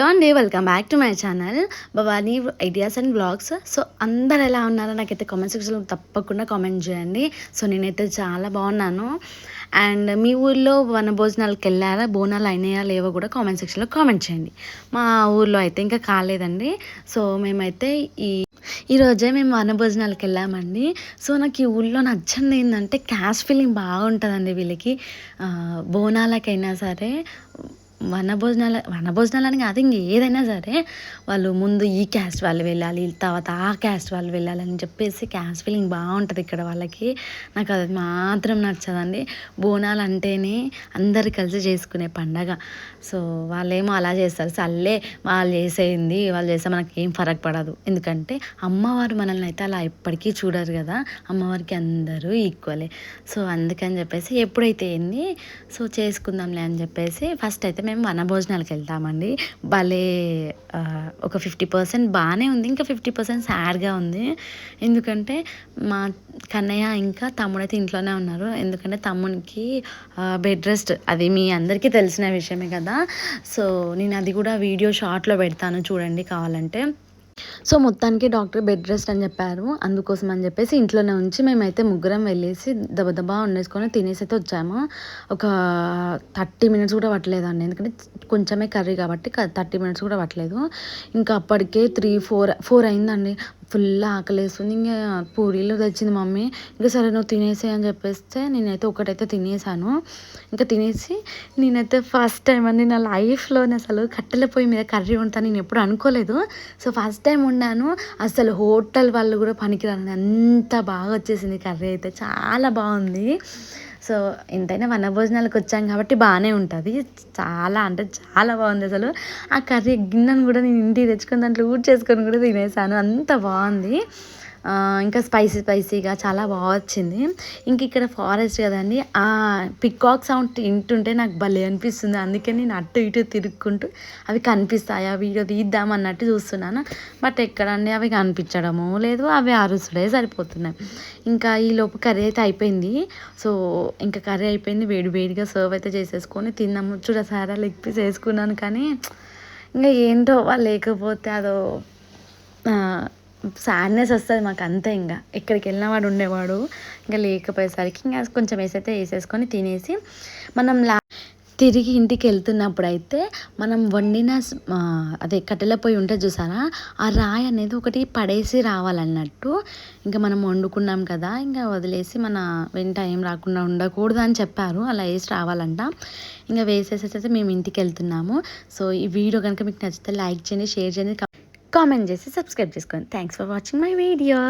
Hello అండి welcome back to my channel Bhavani ideas and blogs so అందరు ఎలా ఉన్నారో నాకైతే కామెంట్ సెక్షన్లో తప్పకుండా కామెంట్ చేయండి. సో నేనైతే చాలా బాగున్నాను. అండ్ మీ ఊర్లో వన భోజనాలకు వెళ్ళారా? బోనాలు అయినాయా? లేవో కూడా కామెంట్ సెక్షన్లో కామెంట్ చేయండి. మా ఊర్లో అయితే ఇంకా కాలేదండి. సో మేమైతే ఈ ఈరోజే మేము వనభోజనాలకు వెళ్ళామండి. సో నాకు ఈ ఊళ్ళో నచ్చింది ఏంటంటే క్యాష్ ఫీలింగ్ బాగుంటుందండి వీళ్ళకి. బోనాలకైనా సరే వన భోజనాలు వన భోజనాలు అని కాదు ఇంక ఏదైనా సరే వాళ్ళు ముందు ఈ క్యాస్ట్ వాళ్ళు వెళ్ళాలి తర్వాత ఆ క్యాస్ట్ వాళ్ళు వెళ్ళాలని చెప్పేసి క్యాస్ట్ ఫీలింగ్ బాగుంటుంది ఇక్కడ వాళ్ళకి. నాకు అది మాత్రం నచ్చదండి. బోనాలు అంటేనే అందరు కలిసి చేసుకునే పండగ. సో వాళ్ళేమో అలా చేస్తారు. సర్లే వాళ్ళు చేసేయింది వాళ్ళు చేస్తే మనకి ఏం ఫరక్ పడదు. ఎందుకంటే అమ్మవారు మనల్ని అయితే అలా ఎప్పటికీ చూడరు కదా. అమ్మవారికి అందరూ ఈక్వలే. సో అందుకని చెప్పేసి ఎప్పుడైతే ఏంది సో చేసుకుందాంలే అని చెప్పేసి ఫస్ట్ అయితే మేము వనభోజనాలకు వెళ్తామండి. భలే ఒక ఫిఫ్టీ పర్సెంట్ బాగానే ఉంది. ఇంకా ఫిఫ్టీ పర్సెంట్ సాడ్గా ఉంది. ఎందుకంటే మా కన్నయ్య ఇంకా తమ్ముడు అయితే ఇంట్లోనే ఉన్నారు. ఎందుకంటే తమ్మునికి బెడ్ రెస్ట్ అది మీ అందరికీ తెలిసిన విషయమే కదా. సో నేను అది కూడా వీడియో షార్ట్లో పెడతాను చూడండి కావాలంటే. సో మొత్తానికి డాక్టర్ బెడ్ రెస్ట్ అని చెప్పారు. అందుకోసం అని చెప్పేసి ఇంట్లోనే ఉంచి మేమైతే ముగ్గురం వెళ్ళేసి దబదబా వండేసుకొని తినేసి అయితే వచ్చాము. ఒక థర్టీ మినిట్స్ కూడా పట్టలేదండి ఎందుకంటే కొంచెమే కర్రీ కాబట్టి థర్టీ మినిట్స్ కూడా పట్టలేదు. ఇంకా అప్పటికే త్రీ ఫోర్ ఫోర్ అయిందండి. ఫుల్ ఆకలేస్తుంది ఇంకా పూరీలు తెచ్చింది మమ్మీ. ఇంకా సరే నువ్వు తినేసే అని చెప్పేస్తే నేనైతే ఒకటైతే తినేసాను. ఇంకా తినేసి నేనైతే ఫస్ట్ టైం అండి నా లైఫ్లోనే అసలు కట్టెల పొయ్యి మీద కర్రీ ఉంటాను నేను ఎప్పుడు అనుకోలేదు. సో ఫస్ట్ టైం వండాను. అసలు హోటల్ వాళ్ళు కూడా పనికిరాను అంత బాగా వచ్చేసింది కర్రీ అయితే. చాలా బాగుంది. సో ఎంతైనా వన భోజనాలకు వచ్చాం కాబట్టి బాగానే ఉంటుంది. చాలా అంటే చాలా బాగుంది అసలు. ఆ కర్రీ గిన్నెను కూడా నేను ఇంటికి తెచ్చుకొని దాంట్లో ఊడ్ చేసుకొని కూడా తినేసాను. అంత బాగుంది. ఇంకా స్పైసీ స్పైసీగా చాలా బాగా వచ్చింది. ఇంక ఇక్కడ ఫారెస్ట్ కదండి ఆ పికాక్ సౌండ్ వింటుంటే నాకు భలే అనిపిస్తుంది. అందుకే నేను అటు ఇటు తిరుక్కుంటూ అవి కనిపిస్తాయా. వీడియో తీద్దాం అన్నట్టు చూస్తున్నాను. బట్ ఎక్కడండి అవి కనిపించడము లేదు అవి అరుసుడే సరిపోతున్నాయి. ఇంకా ఈ లోపు కర్రీ అయితే అయిపోయింది. సో ఇంకా కర్రీ అయిపోయింది. వేడి వేడిగా సర్వ్ అయితే చేసేసుకొని తిన్నాము. చూడసారా లెగ్ పీస్ వేసుకున్నాను కానీ ఇంకా ఏంటో వాళ్ళు లేకపోతే అదో సాడ్నెస్ వస్తుంది మాకు అంతే ఇంకా. ఎక్కడికి వెళ్ళినవాడు ఉండేవాడు. ఇంకా లేకపోయేసరికి ఇంకా కొంచెం వేసైతే వేసేసుకొని తినేసి మనం లా తిరిగి ఇంటికి వెళ్తున్నప్పుడు అయితే మనం వండిన అదే కట్టెల పొయ్యి ఉంటే చూసారా? ఆ రాయి అనేది ఒకటి పడేసి రావాలన్నట్టు ఇంకా మనం వండుకున్నాం కదా. ఇంకా వదిలేసి మన వెంట ఏం రాకుండా ఉండకూడదు అని చెప్పారు. అలా వేసి రావాలంట. ఇంకా వేసేసేసి మేము ఇంటికి వెళ్తున్నాము సో ఈ వీడియో కనుక మీకు నచ్చితే లైక్ చేయండి షేర్ చేయండి కామెంట్ చేసి సబ్స్క్రైబ్ చేసుకోండి. Thanks for watching my videos